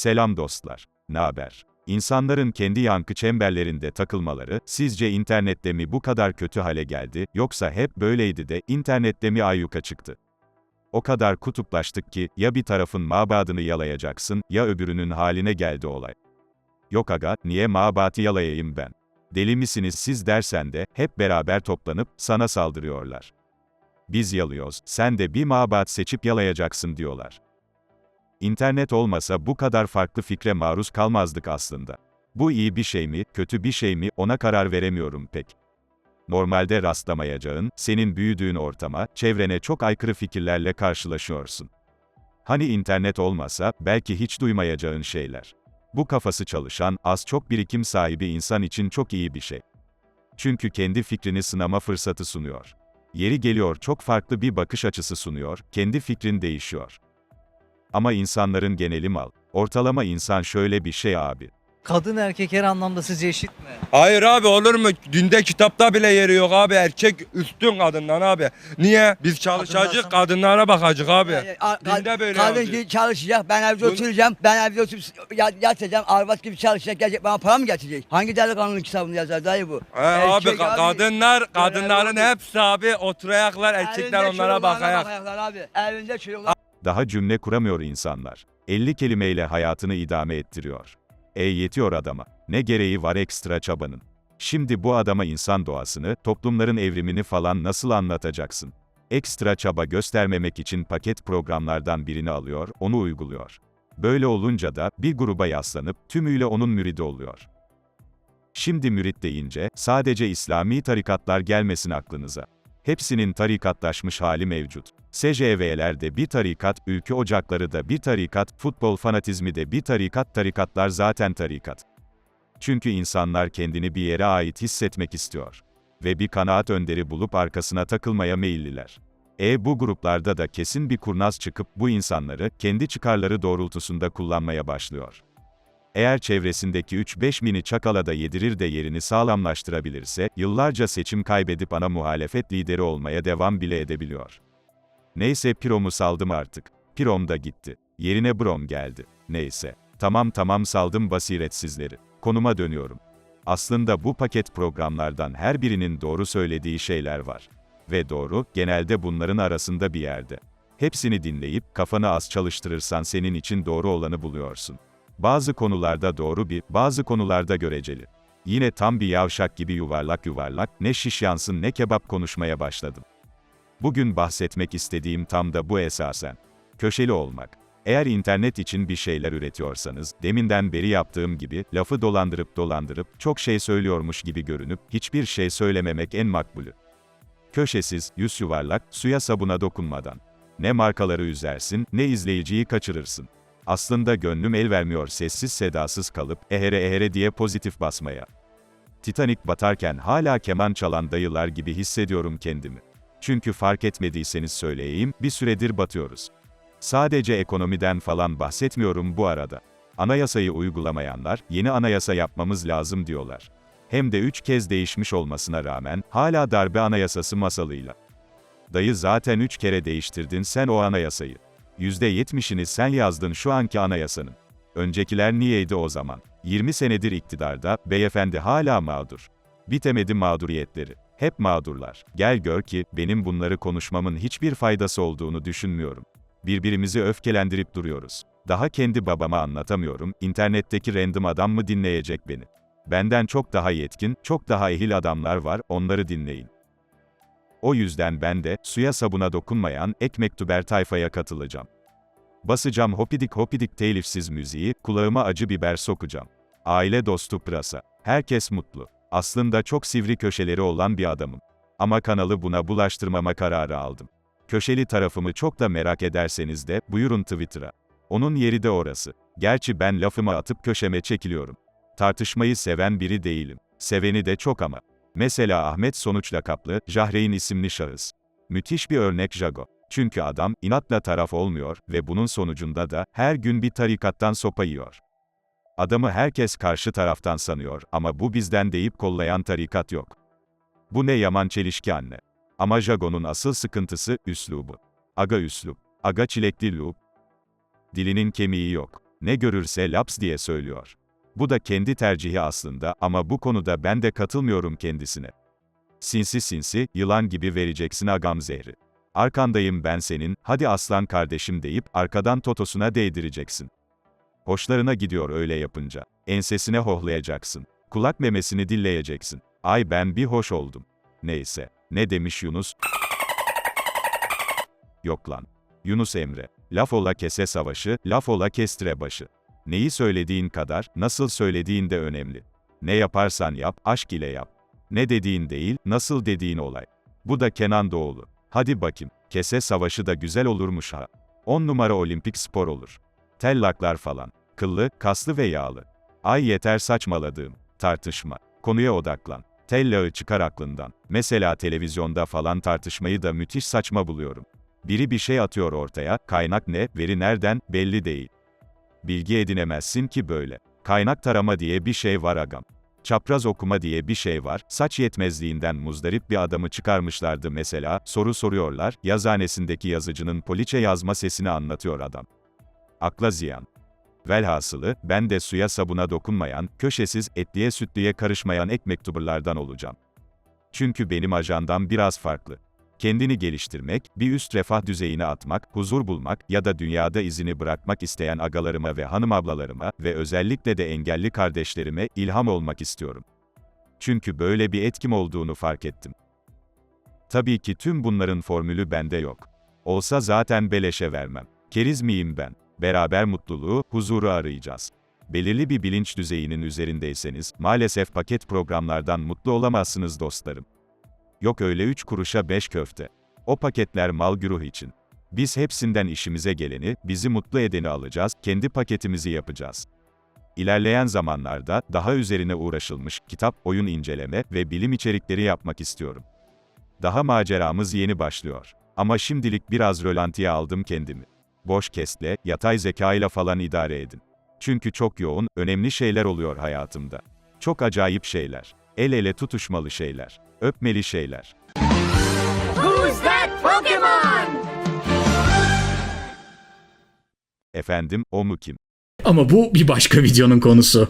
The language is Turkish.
Selam dostlar. Naber? İnsanların kendi yankı çemberlerinde takılmaları, sizce internette mi bu kadar kötü hale geldi, yoksa hep böyleydi de, internette mi ayyuka çıktı? O kadar kutuplaştık ki, ya bir tarafın mabadını yalayacaksın, ya öbürünün haline geldi olay. Yok aga, niye mabatı yalayayım ben? Deli misiniz siz dersen de, hep beraber toplanıp, sana saldırıyorlar. Biz yalıyoruz, sen de bir mabat seçip yalayacaksın diyorlar. İnternet olmasa bu kadar farklı fikre maruz kalmazdık aslında. Bu iyi bir şey mi, kötü bir şey mi, ona karar veremiyorum pek. Normalde rastlamayacağın, senin büyüdüğün ortama, çevrene çok aykırı fikirlerle karşılaşıyorsun. Hani internet olmasa, belki hiç duymayacağın şeyler. Bu kafası çalışan, az çok birikim sahibi insan için çok iyi bir şey. Çünkü kendi fikrini sınama fırsatı sunuyor. Yeri geliyor çok farklı bir bakış açısı sunuyor, kendi fikrin değişiyor. Ama insanların geneli mal. Ortalama insan şöyle bir şey abi. Kadın erkek her anlamda sizce eşit mi? Hayır abi olur mu? Dinde kitapta bile yeri yok abi. Erkek üstün kadından abi. Niye? Biz Kadınlar- kadınlara bakacak abi. Dinde böyle Kadın yazıyor. gibi çalışacak, ben evde Bunu- oturacağım, ben evde oturup ya- yatacağım, arvat gibi çalışacak, gelecek bana para mı getirecek? Hangi delikanlının kitabını yazar dayı bu? He abi, Erkek ka- kadınlar, kadınların hepsi abi oturayaklar, erkekler Evinde onlara çocuklarına bakayak. bakayaklar abi. Evinde çocuklar. Daha cümle kuramıyor insanlar. 50 kelimeyle hayatını idame ettiriyor. E yetiyor adama. Ne gereği var ekstra çabanın? Şimdi bu adama insan doğasını, toplumların evrimini falan nasıl anlatacaksın? Ekstra çaba göstermemek için paket programlardan birini alıyor, onu uyguluyor. Böyle olunca da bir gruba yaslanıp tümüyle onun müridi oluyor. Şimdi mürit deyince sadece İslami tarikatlar gelmesin aklınıza. Hepsinin tarikatlaşmış hali mevcut. SCV'lerde bir tarikat, ülke ocakları da bir tarikat, futbol fanatizmi de bir tarikat, tarikatlar zaten tarikat. Çünkü insanlar kendini bir yere ait hissetmek istiyor. Ve bir kanaat önderi bulup arkasına takılmaya meyilliler. E bu gruplarda da kesin bir kurnaz çıkıp bu insanları kendi çıkarları doğrultusunda kullanmaya başlıyor. Eğer çevresindeki 3-5 mini çakala da yedirir de yerini sağlamlaştırabilirse, yıllarca seçim kaybedip ana muhalefet lideri olmaya devam bile edebiliyor. Neyse Pirom'u saldım artık. Pirom da gitti. Yerine Brom geldi. Neyse. Tamam tamam saldım basiretsizleri. Konuma dönüyorum. Aslında bu paket programlardan her birinin doğru söylediği şeyler var. Ve doğru, genelde bunların arasında bir yerde. Hepsini dinleyip, kafanı az çalıştırırsan senin için doğru olanı buluyorsun. Bazı konularda doğru bir, bazı konularda göreceli. Yine tam bir yavşak gibi yuvarlak yuvarlak, ne şiş yansın ne kebap konuşmaya başladım. Bugün bahsetmek istediğim tam da bu esasen. Köşeli olmak. Eğer internet için bir şeyler üretiyorsanız, deminden beri yaptığım gibi, lafı dolandırıp dolandırıp, çok şey söylüyormuş gibi görünüp, hiçbir şey söylememek en makbulü. Köşesiz, yüz yuvarlak, suya sabuna dokunmadan. Ne markaları üzersin, ne izleyiciyi kaçırırsın. Aslında gönlüm el vermiyor sessiz sedasız kalıp, ehere ehere diye pozitif basmaya. Titanic batarken hala keman çalan dayılar gibi hissediyorum kendimi. Çünkü fark etmediyseniz söyleyeyim, bir süredir batıyoruz. Sadece ekonomiden falan bahsetmiyorum bu arada. Anayasayı uygulamayanlar, yeni anayasa yapmamız lazım diyorlar. Hem de üç kez değişmiş olmasına rağmen, hala darbe anayasası masalıyla. Dayı zaten üç kere değiştirdin sen o anayasayı. %70'ini sen yazdın şu anki anayasanın. Öncekiler niyeydi o zaman? 20 senedir iktidarda, beyefendi hala mağdur. Bitemedi mağduriyetleri. Hep mağdurlar. Gel gör ki, benim bunları konuşmamın hiçbir faydası olduğunu düşünmüyorum. Birbirimizi öfkelendirip duruyoruz. Daha kendi babama anlatamıyorum, internetteki random adam mı dinleyecek beni? Benden çok daha yetkin, çok daha ehil adamlar var, onları dinleyin. O yüzden ben de, suya sabuna dokunmayan, ekmektuber tayfaya katılacağım. Basacağım hopidik hopidik telifsiz müziği, kulağıma acı biber sokacağım. Aile dostu pırasa. Herkes mutlu. Aslında çok sivri köşeleri olan bir adamım. Ama kanalı buna bulaştırmama kararı aldım. Köşeli tarafımı çok da merak ederseniz de, buyurun Twitter'a. Onun yeri de orası. Gerçi ben lafımı atıp köşeme çekiliyorum. Tartışmayı seven biri değilim. Seveni de çok ama. Mesela Ahmet Sonuç lakaplı, Jahreyn isimli şahıs. Müthiş bir örnek Jago. Çünkü adam, inatla taraf olmuyor ve bunun sonucunda da, her gün bir tarikattan sopa yiyor. Adamı herkes karşı taraftan sanıyor ama bu bizden deyip kollayan tarikat yok. Bu ne yaman çelişki anne. Ama Jago'nun asıl sıkıntısı, üslubu. Aga üslup. Aga çilekli lup. Dilinin kemiği yok. Ne görürse laps diye söylüyor. Bu da kendi tercihi aslında ama bu konuda ben de katılmıyorum kendisine. Sinsi sinsi, yılan gibi vereceksin agam zehri. Arkandayım ben senin, hadi aslan kardeşim deyip arkadan totosuna değdireceksin. Hoşlarına gidiyor öyle yapınca. Ensesine hohlayacaksın. Kulak memesini dilleyeceksin. Ay ben bir hoş oldum. Neyse. Ne demiş Yunus? Yok lan. Yunus Emre. Laf ola kese savaşı, laf ola kestire başı. Neyi söylediğin kadar, nasıl söylediğin de önemli. Ne yaparsan yap, aşk ile yap. Ne dediğin değil, nasıl dediğin olay. Bu da Kenan Doğulu. Hadi bakayım, kese savaşı da güzel olurmuş ha. 10 numara olimpik spor olur. Tellaklar falan. Kıllı, kaslı ve yağlı. Ay yeter saçmaladığım. Tartışma. Konuya odaklan. Tellağı çıkar aklından. Mesela televizyonda falan tartışmayı da müthiş saçma buluyorum. Biri bir şey atıyor ortaya, kaynak ne, veri nereden, belli değil. Bilgi edinemezsin ki böyle. Kaynak tarama diye bir şey var agam. Çapraz okuma diye bir şey var, saç yetmezliğinden muzdarip bir adamı çıkarmışlardı mesela, soru soruyorlar, yazhanesindeki yazıcının poliçe yazma sesini anlatıyor adam. Akla ziyan. Velhasılı, ben de suya sabuna dokunmayan, köşesiz, etliye sütlüye karışmayan ek mektuburlardan olacağım. Çünkü benim ajandam biraz farklı. Kendini geliştirmek, bir üst refah düzeyine atmak, huzur bulmak ya da dünyada izini bırakmak isteyen agalarıma ve hanım ablalarıma ve özellikle de engelli kardeşlerime ilham olmak istiyorum. Çünkü böyle bir etkim olduğunu fark ettim. Tabii ki tüm bunların formülü bende yok. Olsa zaten beleşe vermem. Keriz miyim ben? Beraber mutluluğu, huzuru arayacağız. Belirli bir bilinç düzeyinin üzerindeyseniz, maalesef paket programlardan mutlu olamazsınız dostlarım. Yok öyle 3 kuruşa 5 köfte. O paketler mal güruh için. Biz hepsinden işimize geleni, bizi mutlu edeni alacağız, kendi paketimizi yapacağız. İlerleyen zamanlarda, daha üzerine uğraşılmış, kitap, oyun inceleme ve bilim içerikleri yapmak istiyorum. Daha maceramız yeni başlıyor. Ama şimdilik biraz rölantiye aldım kendimi. Boş kestle, yatay zekayla falan idare edin. Çünkü çok yoğun, önemli şeyler oluyor hayatımda. Çok acayip şeyler. El ele tutuşmalı şeyler. Öpmeli şeyler. Who's that Pokemon? Efendim, o mu kim? Ama bu bir başka videonun konusu.